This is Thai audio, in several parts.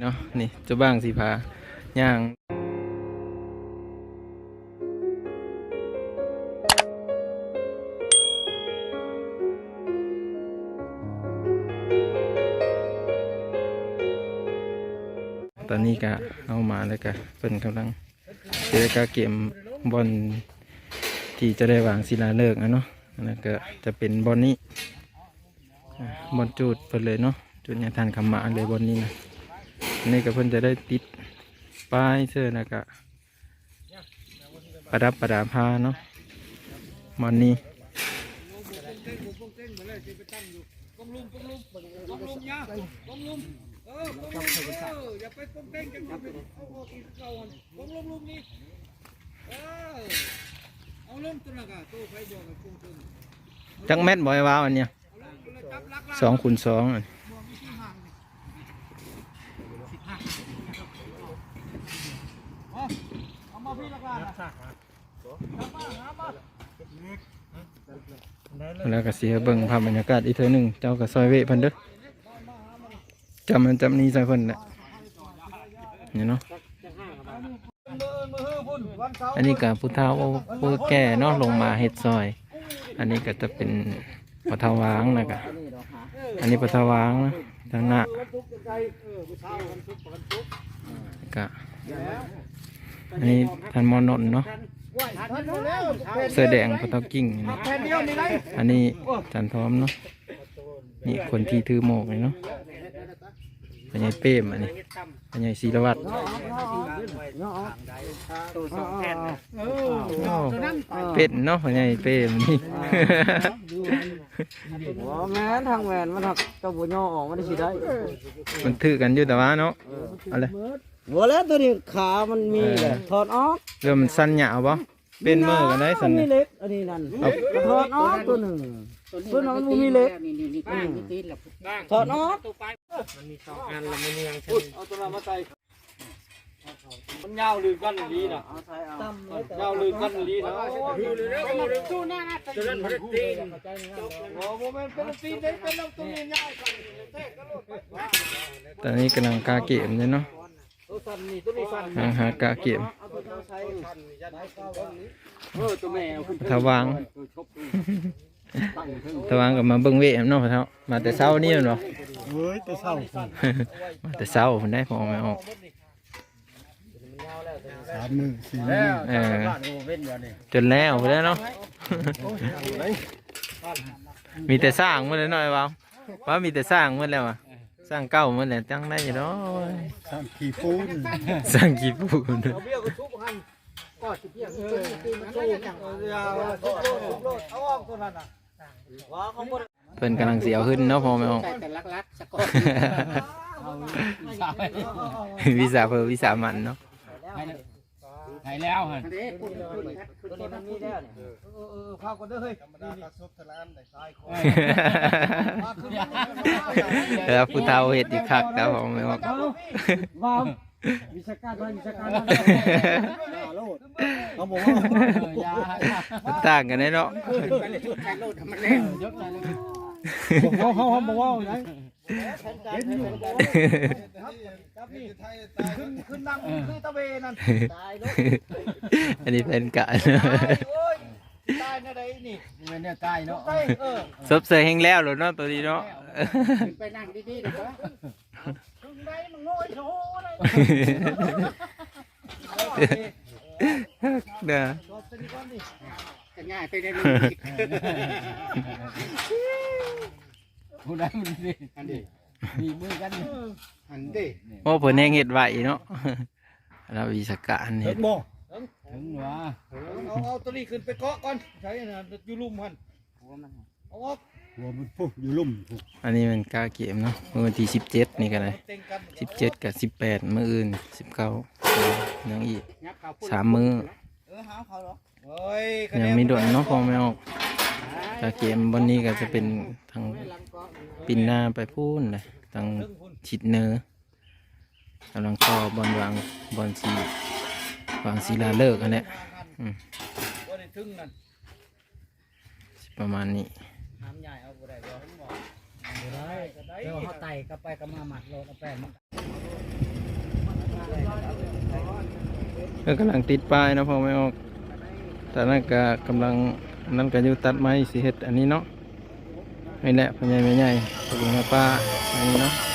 เนาะนี่จะบ้างสีพาย่างตอนนี้ก็เอามาแล้วก็เป็นกำลังเจอกับเกมบอลที่จะได้วางศิลาฤกษ์นะเนาะนั่นก็จะเป็นบอลนี้บอลจูดไปเลยเนาะจุดเนี่ยทานคำมาเลยบอลนี้นะ นนี้ก็เพิ่นจะได้ติดป้ายเสื้อแล้วก็ประดับประดาพาเนาะมันนี่เออเอาลงตังตึงจักแมตบอยว้าวอันเนี้ยสองคูณสองอัน มองวิธีห่างนี่สิบห้าเอา เอามาพี่ลักลักนะจับมาหามาแล้วก็เสียเบิ่งภาพบรรยากาศอีกเท่าหนึ่งเจ้าก็ซอยเวะเพิ่นเด้อจำมันจำนี้ซอยเพิ่นแหละนี่เนาะมือมือพุ่นวันเสาร์อันนี้กับผู้เฒ่าผู้แก่เนาะลงมาเฮ็ดซอย อันนี้ก็จะเป็นปะทาวางนะกะอันนี้ปะทาวางนะทางหน้าวันศุกร์จะใจเออผู้เช้าวันศุกร์วันศุกร์กะอันนี้ท่านมอนนท์เนาะไหวทันแล้วเสื้อแดงปะเทากิ้งนี่แผ่นเดียวนี่ไรอันนี้จันทอมเนาะนี่คนที่ถือโมกนี่เนาะพญายเป้มอันนี้พญายศิรวัตรตัวสองแผ่นเออโอ้เป็ดเนาะพญายเป้มนี่บ่แม่นทางแหวนมันหักเจ้าบุญย่อออกมันได้สิได้ มันถือกันอยู่แต่ว่าเนาะเอะไร บ่แล้วตัวนี้ขามันมีแหละถอดออกเริ่มนสั้นหยาวบ่เป็นมือกันได้สันมัมีน่ะเล็กอันนี้นั่นถอดออกตัวหนึ่งตัวนั้นมันบ่มีเล็กถอดออกเอาตัวมาใส่มันยาวลือกันลีนะเอาใส่เอายาวลือกันลีนะตู้หน้าจะเล่นพัดตีนโอ้โหมันเป็นตีนได้เป็นลำตัวนี้ยาวกันแท้กันตอนนี้กำลังกาเกมเลยเนาะ ตัวสั่นนี่ตัวนี้สั่นหางหากาเกมเอาตัวเจ้าใส่เออตัวแม่คุณทวางทวางกับมาเบิ่งเวะเนาะพ่อเฒ่ามาแต่เช้านี่แม่นบ่เฮ้ยแต่เศร้ามาแต่เช้าเพิ่นได้พอไม่ออกสามมือสี่แล้วเออบ้านโอเว่นเดี๋ยวนี้จนแล้วไปแล้วเนาะ มีแต่สร้างหมาเลยหน่อยเปล่าว่ามีแต่สร้างหมาแล้วอะ สร้างเก่าหมาแล้วจังได้อยู่เนาะสามขี่ปูนสร้างกี่ปูนเอาเบี้ยก็ทุบหันก็สิเบี้ยเออตีมันสู้อย่างยาวทุบโลดทุบโลดเอาออกตัวนั้นน่ะว่าเขาบ่เพิ่นกำลังเสียวขึ้นเนาะพอไม่ออกแต่ลักๆสะกดวิสาเพอวิสามันเนาะ หายแล้วฮะตัวนี้มันมีแล้วเนี่ยเออเออข้าวก็เด้เฮ้ยแล้วผู้เฒ่าเฮ็ดอีกคักแล้วพอไม่ออกว้าววิชาการว่าวิชาการว่าโลดเขาบอกว่าต่างกันได้เนาะเขาเขาเขาบอกว่าไง อตะเวนั่นอันนี้เป็นกะโอ้ยตายนะไดนี่มันเนี่ยใกล้เนาะใช่เออซบเซยแห้งแล้วเหรอเนาะตัวนี้เนาะไปนั่งดีๆดีกว่าถึงไดมันโง่โชว์เลยเด้อจะง่ายไปได้ ผู้ใดมันดีอันนี้มีมือกันอันนี้โอ้เพิ่นแห้งเฮ็ดไหวเนาะเราวิสาการเฮ็ดบ่ถึงว่าเอาเอาตัวนี้ขึ้นไปเกาะก่อนใช่นะอยู่ลุ่มมันเอาออกหัวมันปุ๊บอยู่ลุ่มปุ๊บอันนี้มันกาเกมเนาะมื้อวันที่17นี่ก็ได้เต็งกัน17กับ18มื้ออื่น19ยังอีกยับเขาพูดสามมื้อเออหาเขาเหรอโอ้ ยังมีดนเนาะพอไม่ออกกาเกมวันนี้ก็จะเป็นทางปินหน้าไปพูนเลยทางชิดเนอกำลังต่อบอลวางบอลสีวางศิลาเลิกอันเนี้ยอืมาได้ถึงนั่นสิประมาณนี้น้ำใหญ่เอาบ่ได้บ่ผมบอกได้เดี๋ยวเขาไต่กับไปกับมาหมัดโลดเอาแป้งมาเพิ่นกำลังติดป้ายนะพอไม่ออก ตอนั่นก็กำลังนั่นก็อยู่ตัดไม้สีเห็ดอันนี้เนาะนี่แหละพ่อใหญ่แม่ใหญ่พ่อลุงแม่ป้าอันนี้เนาะ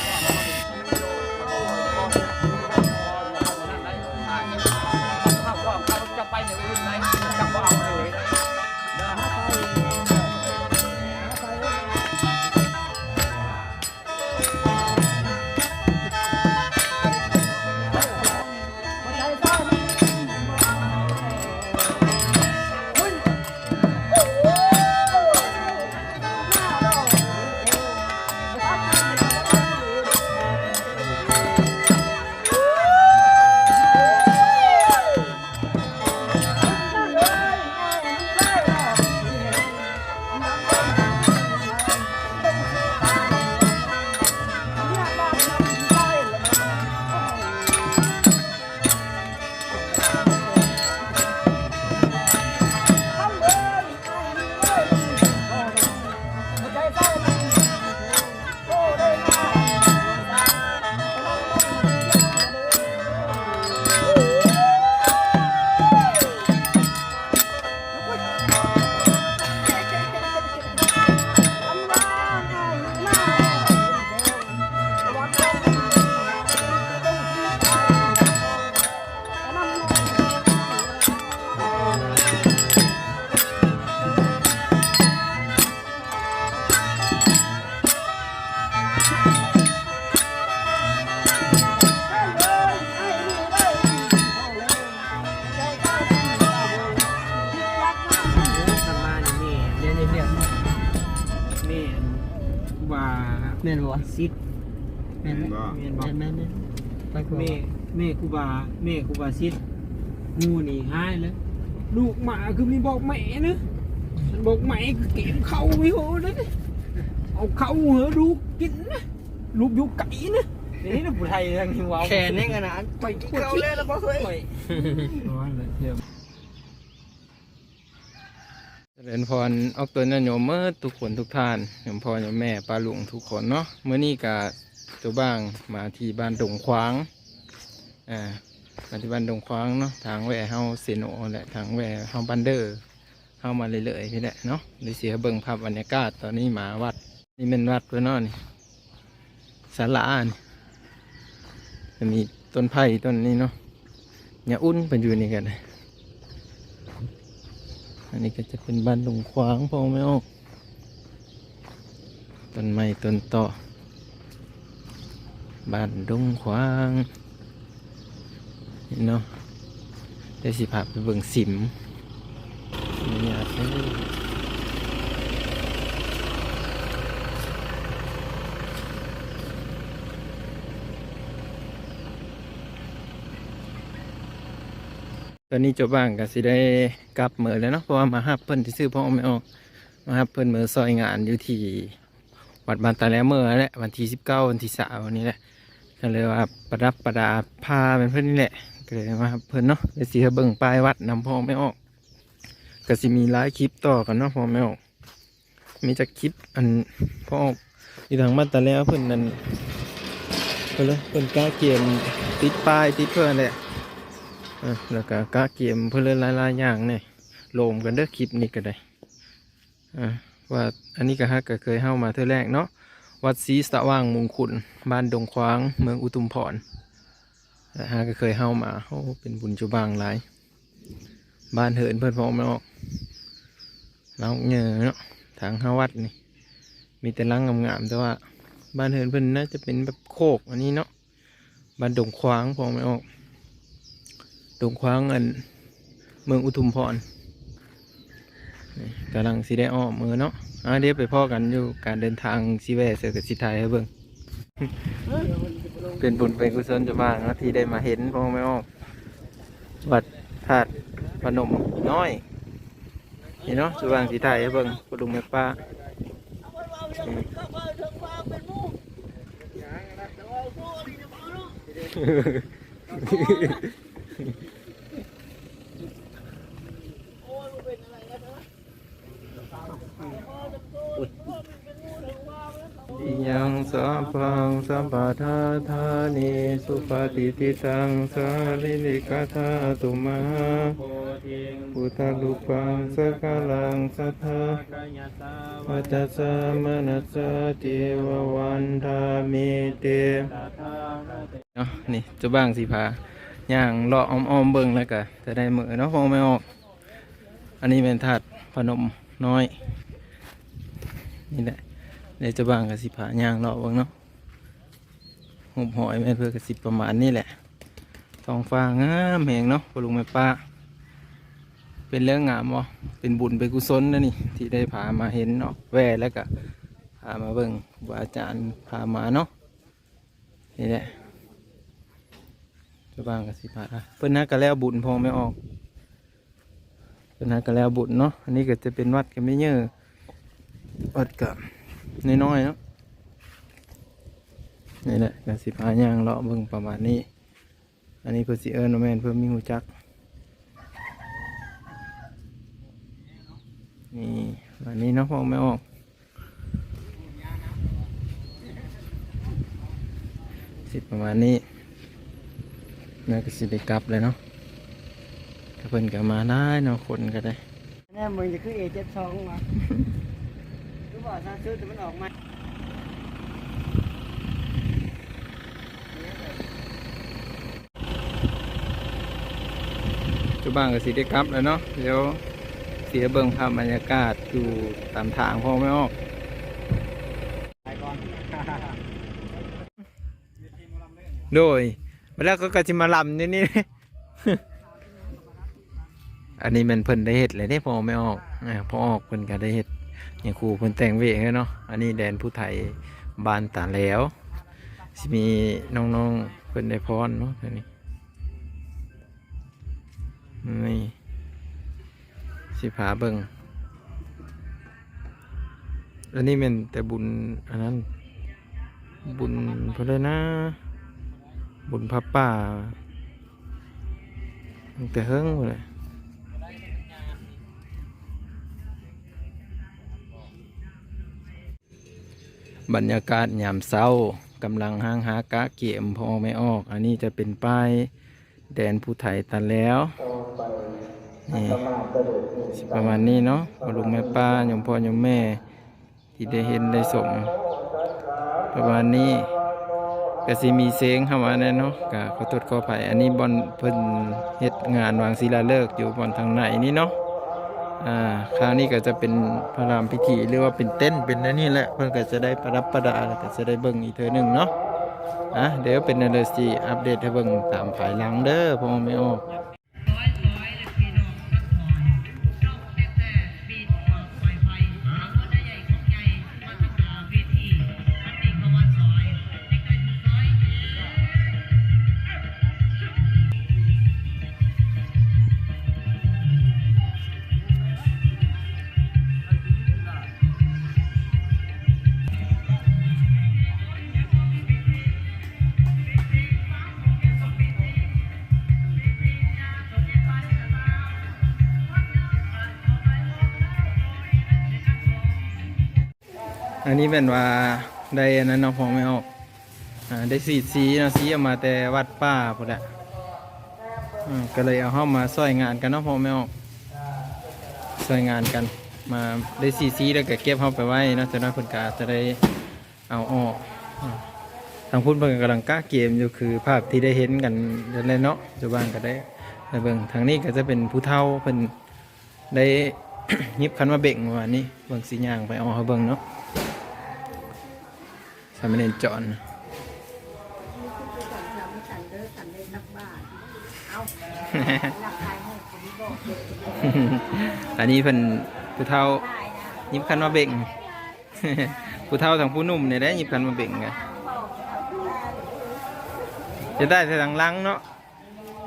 แม่กูบาแม่กูบาซิดงูนี่หายแล้วลูกหมาคือมีบอกแม่นะมันบอกแม่คือเก็บเข้าวิโหนะเอาเข้าเหอะลูกกินนะลูกอยู่ไก่นะนี่นะผู้ไทยทางที่ว้าวแขนนี่ขนาดไปกินข้าวเลยแล้วบ่เคยร้อนเลยเดี๋ยวเจริญพรออกตัวโยมเมื่อทุกคนทุกท่านโยมพ่อโยมแม่ป้าลุงทุกคนเนาะเมื่อนี้กับตัวบ้างมาที่บ้านดงควาง อ่ามาที่บ้านดงควางเนาะทางแหวเฮาเซโนแหละทางแหวเฮาบันเดอร์เฮามาเรื่อยๆพี่แหละเนาะเดี๋ยวเสียเบิ่งภาพบรรยากาศตอนนี้มาวัด นี่เป็นวัดเพื่อนเนาะนี่ศาลานี่จะมีต้นไผ่ต้นนี้เนาะอย่าอุ่นเป็นอยู่นี่กันอันนี้ก็จะเป็นบ้านดงขวางพอไม่ออกต้นไม้ต้นต่อบ้านดงขวาง เนาะได้สิพาไปเบิ่งสิมนี่อากให้ตอนนี้เจบบ้างก็สิได้กลับเหมือแล้วเนาะเพราะว่ามาหับเพิ่นที่ซื้อพ่อไม่ออกมาหับเพิ่นเมือซอยงานอยู่ที่วัดบานตาแลเมื่อแหละวันที่สิบเก้าวันที่สามวันนี้แหละก็เลยว่าประดับประดาพาเป็นเพื่อนนี่แหละ เลยมาหับเพิ่นเนาะเดี๋ยวสิให้เบิ่งป้ายวัดนำพ่อไม่ออกก็สิมีหลายคลิปต่อกันเนาะพ่อไม่ออก มีจากคลิปอันพ่อออกอยู่ทางบ้านตาแล้วเพิ่นนั่นเพิ่นเลยเพิ่นกล้าเกมติดป้ายติดเพื่อนแหละอะแล้วก็กะเกมเพื่อเล่นหลายๆอย่างเนี่ยโลมกันเด้อคลิปนี้ก็ได้อะว่าอันนี้ก็ฮักก็เคยเข้ามาเท่อแรกเนาะวัดศรีสว่างมงคุลบ้านดงคว้าง เมืองอุทุมพร แล้วฮักก็เคยเข้ามาโอ้เป็นบุญจุบางหลาย บ้านเหินเพื่อนพ่อไม่ออกเราเงยเนาะทางห้าวัดนี่ มีแต่ลังงามๆแต่ว่าบ้านเหินเพื่อนน่าจะเป็นแบบโคกอันนี้เนาะบ้านดงควางพ่อไม่ออกตรงคว้างอันเมืองอุทุมพรกำลังสิได้อ้อมมือเนาะอะเดี๋ยวไปพ่อกันอยู่การเดินทางสิแวเสือกับสิไทยให้เบิ่ง เป็นบุญเป็นกุศลจะบ้างนะที่ได้มาเห็นพ่อไม่ออกวัดธาตุพนมน้อยนี่เนาะจะบ้างสิไทยให้เบิ่งกระดุมแม่ป้าอื ยังสัมพังสัมปปาทาธานิสุปฏิทิตังสาลิลิกาธาตุมาพุทธลูปังสกาลังสัทธากายตาปัจจสามนัสสะเทววันทามิเตตาทาระเนาะนี่จะบ้างสีผาย่างเลาะอ้อมๆเบิ่งแล้วก็จะได้มือเนาะพอไม่ออก อันนี้เป็นถาดพนมน้อย นี่แหละ เดี๋ยวเจะบ้างกับสีผายางเลาะบิ่งเนาะหุบหอยแม่เพื่อกระสิประมาณนี้แหละทองฟ้างามแหงเนาะปลุงแม่ป้า เป็นเรื่องงามบ่เป็นบุญเป็นกุศลนะนี่ที่ได้พามาเห็นเนาะแว่แล้วก็พามาเบิ่งครูบาอาจารย์พามาเนาะนี่แหละจะบ้างกับสิพาเพิ่นนักก็แล้วบุญพองไม่ออกเพิ่นนักก็แล้วบุญเนาะอันนี้ก็จะเป็นวัดกันไม่เยอะวัดกับ น้อยๆเนาะนี่แหละกับสิพาย่างเลาะเบิ่งประมาณนี้ อันนี้เพื่อสิเอิญว่าแมนเพื่อมีหูจัก นี่วันนี้เนาะพองไม่ออกสิประมาณนี้น่าก็สิได้กลับเลยเนาะถ้าเพิ่นก็มาได้เนาะคนก็ได้แน่มึงจะคือเอเจ็ดสองมา รู้บ่ถ้าซื้อแต่มันออกมาจุบ้างก็สิได้กลับแล้วเนาะเดี๋ยวเสียเบิ่งภาพบรรยากาศอยู่ตามทางพอไม่ออกไปก่อนโดยเวลาก็กสิมาลำนี่นี่อันนี้มันเพิ่นได้เห็ดเลยได้พอไม่ออกอ่าพอออกเพิ่นก็ได้เห็ด อย่างครูเพิ่นแต่งเวกให้เนาะอันนี้แดนผู้ไทยบานตาแล้วสิมีน้องๆเพิ่นได้พรเนาะตัวนี้นี่สิพาเบิงอันนี้เป็นแต่บุญอันนั้น บุญเพิ่นเลยนะ บุญพระป่าตั้งแต่เฮิงหมดเลย บรรยากาศยามเช้ากำลังห้างหากะเกี่ยมพอไม่ออก อันนี้จะเป็นป้ายแดนผู้ไทยตันแล้วนี่ประมาณนี้เนาะพ่อลุงแม่ป้ายมพ่อยมแม่ ที่ได้เห็นได้สมประมาณนี้ก็สิมีเสียงเข้ามาแน่เนาะก็ขอโทษขออภัยอันนี้บอลเพิ่นเฮ็ดงานวางศิลาฤกษ์อยู่บอนทางไหนนี่เนาะ อ่าคราวนี้ก็จะเป็นพระรามพิธีหรือว่าเป็นเต้นเป็นอันนี่แหละเพื่อนก็จะได้ประดับประดาแล้วก็จะได้เบิ่งอีกเทื่อหนึงเนาะอะเดี๋ยวเป็นเนอร์ซีอัปเดตให้เบิ่งตามภายหลังเด้อเพอไม่ออก เป็นว่าได้อันนั้นเนาะพอไม่ออกอ่าได้สีสีเนาะสีเอามาแต่วัดป้าพุ่นแหละอืมก็เลยเอาเข้ามาซอยงานกันเนาะพอไม่ออกซอยงานกัน มาได้สีสีแล้วก็เก็บเข้าไปไว้เนาะจะได้ผลกาจะได้เอาออกอ่าทางพุ่นเพิ่นกำลังก้าเกมอยู่คือภาพที่ได้เห็นกันเดี๋ยวเลยเนาะจะบ้านก็ได้ไปเบิ่งทางนี้ก็จะเป็นผู้เฒ่าเพิ่นได้ ยิบคันมาเบ่งวันนี้เบิ่งสีย่างไปเอาเขาเบิ่งเนาะามเณรจอนอันนี้เพิ่นผู้เฒ่ายิบคันมาเบ่งผู้เฒ่าทางผู้หนุ่มเนี่ยได้ยิบคันมาเบ่งกันจะได้แต่ทางหลังเนาะ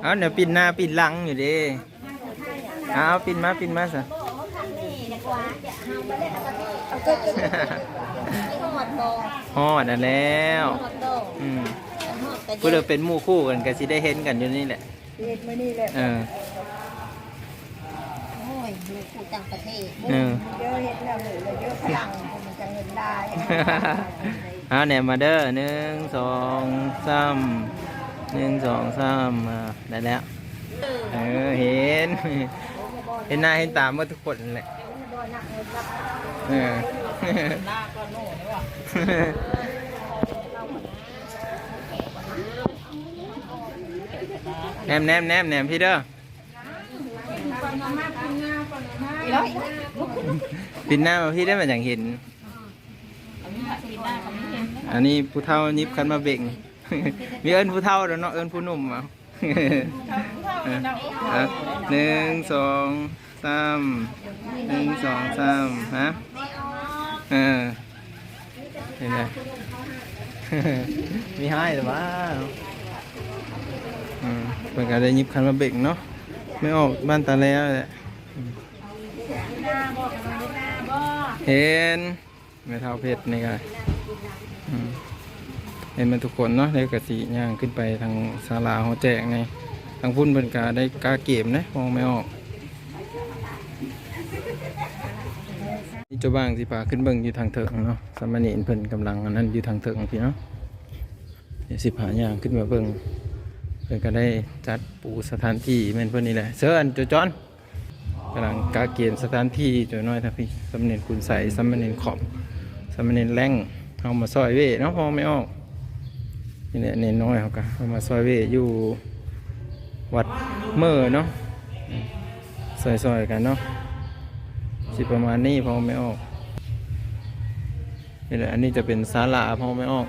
เอาเดี๋ยวปิดหน้าปิดหลังอยู่เดิเอาปิดมาปิดมา ซะฮอดอันแล้วอืมพูดเราเป็นหมู่คู่กันก็สิได้เห็นกันอยู่นี่แหละ เฮ็ดมื้อนี้แหละเออ โอ้ยมีผู้ต่างประเทศเออ เยอะเฮ็ดแล้วเหลือเยอะพลังมันจะเงินได้เอาแหนมมาเด้อหนึ่งสองสามหนึ่งสองสามอ่าได้แล้ว เออเห็น เห็นหน้าเห็นตาเมื่อทุกคนนั่นแหละเออ หน้าก็โน่นี่ว่ะ แนมแนมแนมแนมพี่เด้อปินหน้ามาพี่ได้มาอย่างเห็น อันนี้ผู้เฒ่านิบคันมาเบ่ง มีเอิญผู้เฒ่าแล้วเนาะเอิญผู้หนุ่มเอาอะหนึ่งสองสามหนึ่งสองสามฮะเออ เห็นไหมมีให้หรือว่าอืมเปิดการได้ยิบคันมาเบ่งเนาะไม่ออกบ้านตาแล้วแหละอืมเห็นไม่เท่าเพชรนี่ก็อืมเห็นมันทุกคนเนาะได้กระสีย่างขึ้นไปทางศาลาหอแจกไงทางพุ่นเป็นกาได้กาเกมนะมองไม่ออก นี่เจ้าบ้างสิพาขึ้นเบิ่งอยู่ทางเถิงเนาะสามเณรเพิ่นกำลังอันนั้นอยู่ทางเถิงพี่เนาะเดี๋ยวสิพาย่างขึ้นมาเบิ่งเพิ่นก็ได้จัดปูสถานที่แม่นเพิ่นนี่แหละเสิร์นจจอนกำลังกาเกณฑ์สถานที่โจน้อยท่าพี่สามเณรคุณใสสามเณรขอบสามเณรแรงเอามาซอยเว่เนาะพอไม่ออกนี่แหละเนนน้อยเขาก็เอามาซอยเว่อยู่วัดเมื่อเนาะซอยๆกันเนาะ สิประมาณนี้พอไม่ออกนี่แหละอันนี้จะเป็นศาลาพอไม่ออก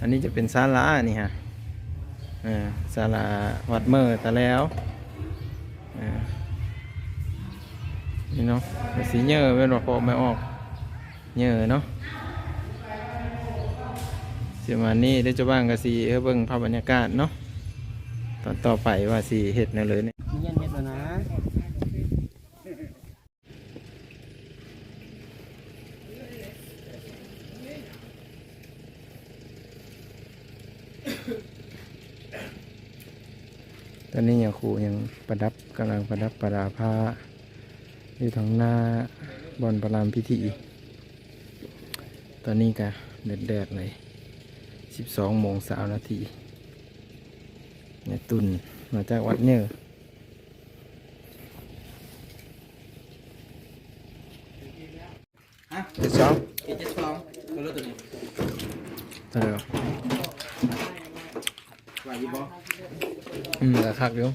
อันนี้จะเป็นศาลานี่ฮะอ่าศาลาวัดเมื่อแต่แล้วอ่านี่เนาะสีเยอะเป็นว่าพอไม่ออกเยอะเนาะสิประมาณนี้ได้จะบ้างกับสีเออเบิ่งภาพบรรยากาศเนาะตอนต่อไปว่าสีเห็ดแนเลยเนี่ย มีเย็นเย็นแล้วนะ ตอนนี้ยัง ครูยังประดับกำลังประดับประดาผ้าอยู่ทางหน้าบอนประรามพิธี ตอนนี้ก็แดดแดดๆเลยสิบสองโมงสามนาทีเนี่ยตุนมาจากวัดเนื้อเจ็ดสองเจ็ดสองตัวรถตัวนี้เท่าไหร่หรอไหวอยี่บ่อืมราคาเดียว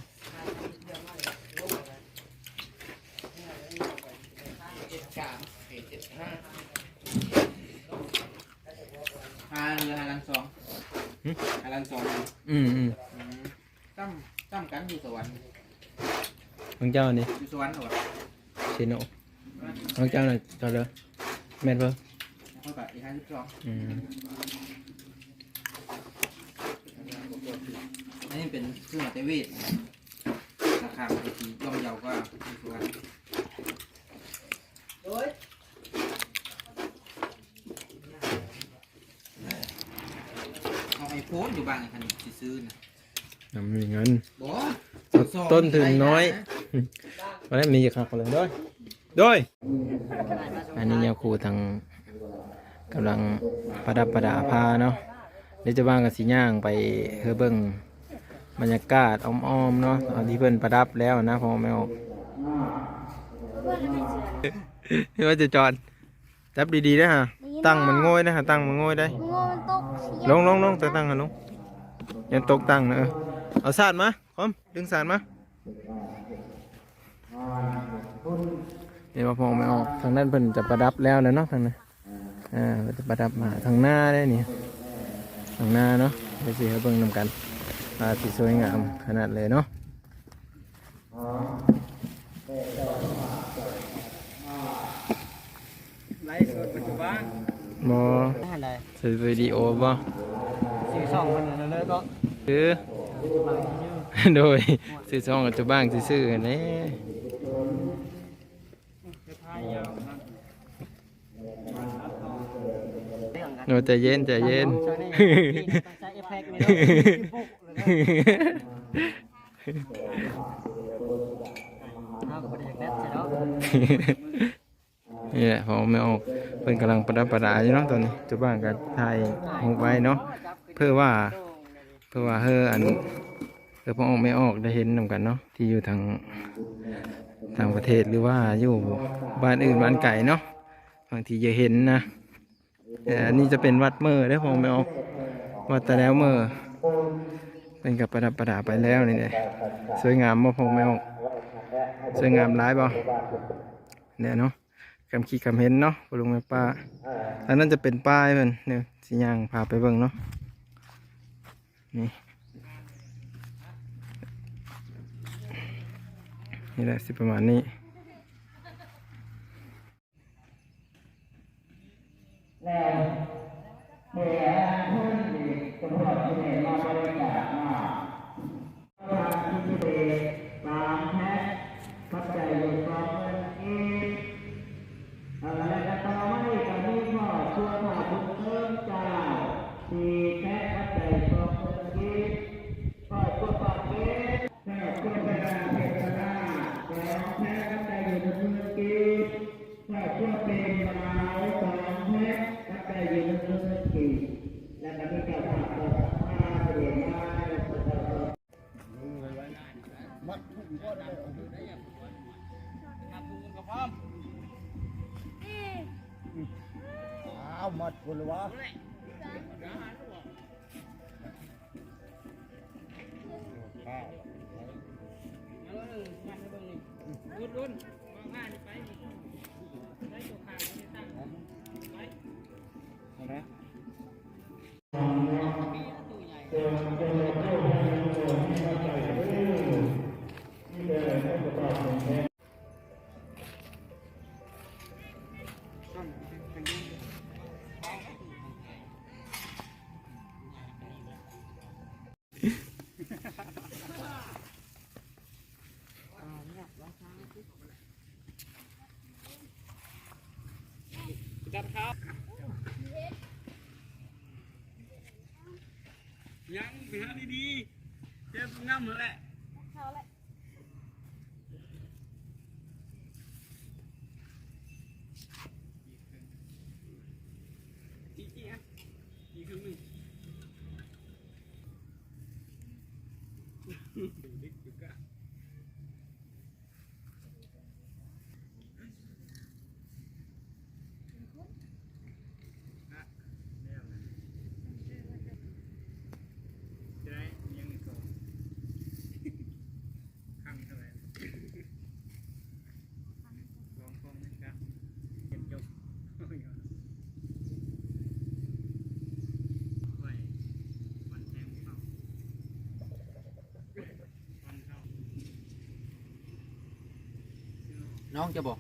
ห้าเรือห้าลันสอง ห้าลันสองอืมอืมตั้มตั้มกันอยู่สวรรค์ของเจ้านี่อยู่สวรรค์เหรอเชโนของเจ้าน่ะเจ้าเลยแม่นเพิ่มเท่ากับอีกห้าสิบสองอืมอันนี้เป็นเครื่องเทวีตราคาปกติย่อมเยาวกว่าอยู่สวรรค์เอาไอโฟ นอยู่บ้านคันนี้สิซื้อนะน้ำมีเงิน บ่ต้นทุนน้อย วันนี้มีจะขับเลยด้วยด้วยอันนี้เนี่ยครูทางกำลังประดับประดาพาเนาะเดี๋ยวจะว่างกับสีย่างไปเฮอเบิ้งบรรยากาศอ้อมๆเนาะตอนที่เพิ่นประดับแล้วนะพอไม่ออกนี่ว่าจะจอดจับดีๆนะฮะ ตั้งมันโง่ยนะฮะตั้งมันโง่ยได้โง่มันตกเสียลงลงลงแต่ตั้งกันลงอยังตกตั้งนะเออเอาสาดมาคอมดึงสาดมาเดี๋ยวมาพองไม่ออกทางนั้นเพิ่นจะประดับแล้วนะเนาะทางนั้นอ่าเพิ่นจะประดับมาทางหน้าได้นี่ทางหน้าเนาะไปสิเขาเบิ่งนำกันอ่าสิสวยงามขนาดเลยเนาะไลฟ์สดปัจจุบัน บออะไรใส่วิดีโอบ่สี่สองมันนั่นเลยก็คือโดยซื้อซองกับเจ้าบ้างซื้อๆกันแหน่เรื่องกันโนใจเย็นใจเย็นใช้ใช้เอฟเฟกต์นี่เนาะเอาก็บ่ได้อยากแซ่บใช่เนาะ นี่แหละพอไม่ออก เพิ่นกำลังประดับประดาอยู่เนาะตอนนี้เจุบ้านก็ถ่ายรูปไว้เนาะเพื่อว่าเพื่อว่าเฮออันเพื่อพอออกไม่ออกได้เห็นนำกันเนาะที่อยู่ทางทางประเทศหรือว่าอยู่บ้านอื่นบ้านไก่เนาะบางทีจะเห็นนะอันนี้จะเป็นวัดเมอได้พอไม่ออกวัดแต่แล้วเมอเป็นกับประดับประดาไปแล้วนี่เลยสวยงามบ่พอไม่ออกสวยงามร้ายบ่เนี่ยเนาะ คำคิดคำเห็นเนาะคุณลุงแม่ป้าอันนั้นจะเป็นป้ายมันเนี่ยสิย่างพาไปเบิ่งเนาะนี่นี่แหละสิประมาณนี้เอา ยังไปหาดีๆเจ็บน้ำหมดแหละอีกอีกอะอีกครึ่งหนึ่งดึกดึกอะจะได้ยังอีกสองข้างเท่าไหร่ลองฟองนะครับเก็บจบโอ้ยไว้วันแทงเข้าวันเข้า น้องจะบอก